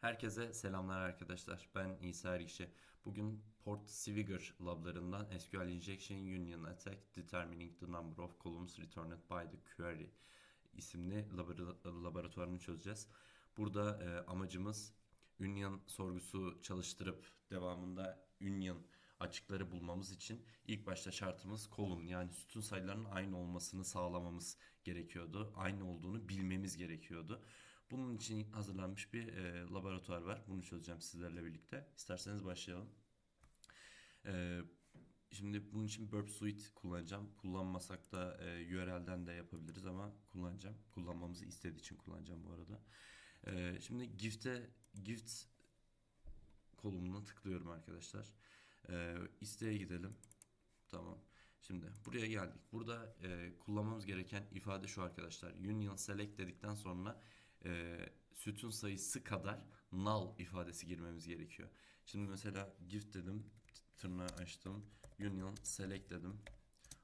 Herkese selamlar arkadaşlar. Ben İsa Ergişe. Bugün Port Swigger lablarından SQL Injection Union Attack Determining the Number of Columns Returned by the Query isimli labora- laboratuvarını çözeceğiz. Burada e, amacımız Union sorgusu çalıştırıp devamında Union açıkları bulmamız için ilk başta şartımız kolum yani sütun sayılarının aynı olmasını sağlamamız gerekiyordu. Aynı olduğunu bilmemiz gerekiyordu. Bunun için hazırlanmış bir e, laboratuvar var. Bunu çözeceğim sizlerle birlikte. İsterseniz başlayalım. E, şimdi bunun için Burp Suite kullanacağım. Kullanmasak da e, URL'den de yapabiliriz ama kullanacağım. Kullanmamızı istediği için kullanacağım bu arada. E, şimdi Gift'e Gift kolumuna tıklıyorum arkadaşlar. E, isteğe gidelim. Tamam. Şimdi buraya geldik. Burada e, kullanmamız gereken ifade şu arkadaşlar. Union select dedikten sonra e, sütun sayısı kadar null ifadesi girmemiz gerekiyor. Şimdi mesela gift dedim. Tırnağı açtım. Union select dedim.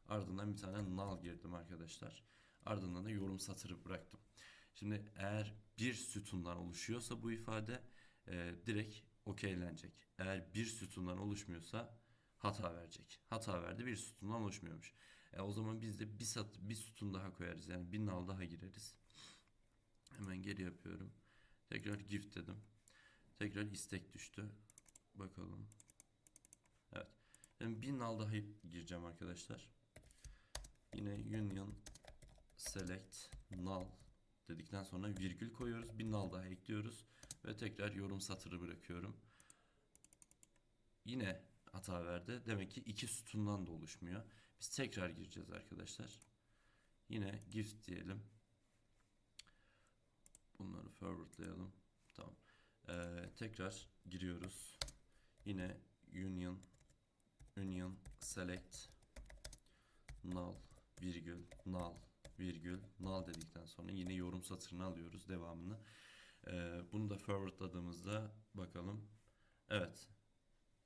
Ardından bir tane null girdim arkadaşlar. Ardından da yorum satırı bıraktım. Şimdi eğer bir sütundan oluşuyorsa bu ifade e, direkt okeylenecek. Eğer bir sütundan oluşmuyorsa hata verecek. Hata verdi bir sütundan oluşmuyormuş. E, o zaman biz de bir, sat, bir sütun daha koyarız. Yani bir nal daha gireriz. Geri yapıyorum. Tekrar gift dedim. Tekrar istek düştü. Bakalım. Evet. Yani bir nal daha gireceğim arkadaşlar. Yine union select null dedikten sonra virgül koyuyoruz. Bir nal daha ekliyoruz. Ve tekrar yorum satırı bırakıyorum. Yine hata verdi. Demek ki iki sütundan da oluşmuyor. Biz tekrar gireceğiz arkadaşlar. Yine gift diyelim. Bunları forwardlayalım. Tamam. Ee, tekrar giriyoruz. Yine union union select null virgül null virgül null dedikten sonra yine yorum satırını alıyoruz devamını. Ee, bunu da forwardladığımızda bakalım. Evet.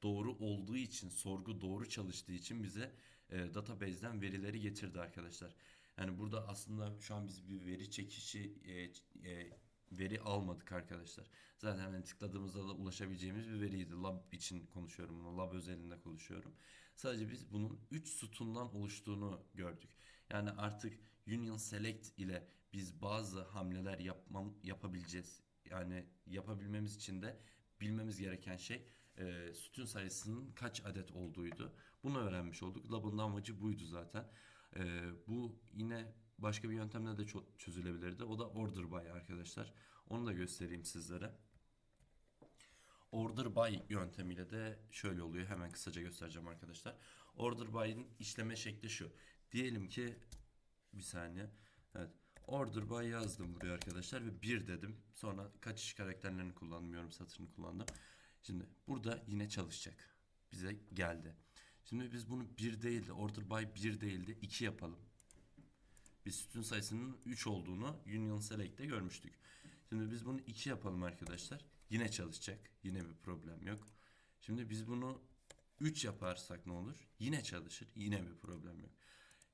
Doğru olduğu için, sorgu doğru çalıştığı için bize e, database'den verileri getirdi arkadaşlar. Yani burada aslında şu an biz bir veri çekişi e, e, veri almadık arkadaşlar. Zaten hani tıkladığımızda da ulaşabileceğimiz bir veriydi. Lab için konuşuyorum bunu. Lab özelinde konuşuyorum. Sadece biz bunun 3 sütundan oluştuğunu gördük. Yani artık Union Select ile biz bazı hamleler yapmam, yapabileceğiz. Yani yapabilmemiz için de bilmemiz gereken şey e, sütun sayısının kaç adet olduğuydu. Bunu öğrenmiş olduk. Lab'ın amacı buydu zaten. E, bu yine başka bir yöntemle de çözülebilirdi. O da order by arkadaşlar. Onu da göstereyim sizlere. Order by yöntemiyle de şöyle oluyor. Hemen kısaca göstereceğim arkadaşlar. Order by'in işleme şekli şu. Diyelim ki bir saniye. Evet. Order by yazdım buraya arkadaşlar ve 1 dedim. Sonra kaçış karakterlerini kullanmıyorum, satırını kullandım. Şimdi burada yine çalışacak. Bize geldi. Şimdi biz bunu 1 değil de order by 1 değil de 2 yapalım. Biz sütun sayısının 3 olduğunu Union Select'te görmüştük. Şimdi biz bunu 2 yapalım arkadaşlar. Yine çalışacak. Yine bir problem yok. Şimdi biz bunu 3 yaparsak ne olur? Yine çalışır. Yine bir problem yok.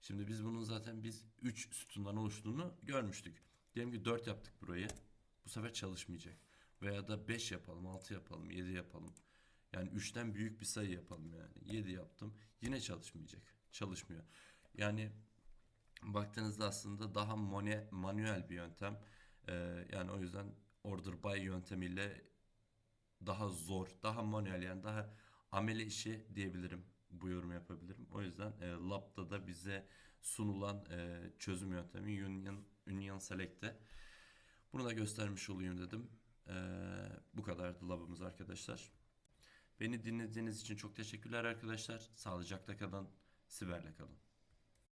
Şimdi biz bunun zaten biz 3 sütundan oluştuğunu görmüştük. Diyelim ki 4 yaptık burayı. Bu sefer çalışmayacak. Veya da 5 yapalım, 6 yapalım, 7 yapalım. Yani 3'ten büyük bir sayı yapalım yani. 7 yaptım. Yine çalışmayacak. Çalışmıyor. Yani baktığınızda aslında daha mone, manuel bir yöntem. Ee, yani o yüzden order by yöntemiyle daha zor, daha manuel yani daha amele işi diyebilirim. Bu yorumu yapabilirim. O yüzden e, Lab'da da bize sunulan e, çözüm yöntemi Union, Union Select'te. Bunu da göstermiş olayım dedim. E, bu kadardı Lab'ımız arkadaşlar. Beni dinlediğiniz için çok teşekkürler arkadaşlar. Sağlıcakla kalın, siberle kalın.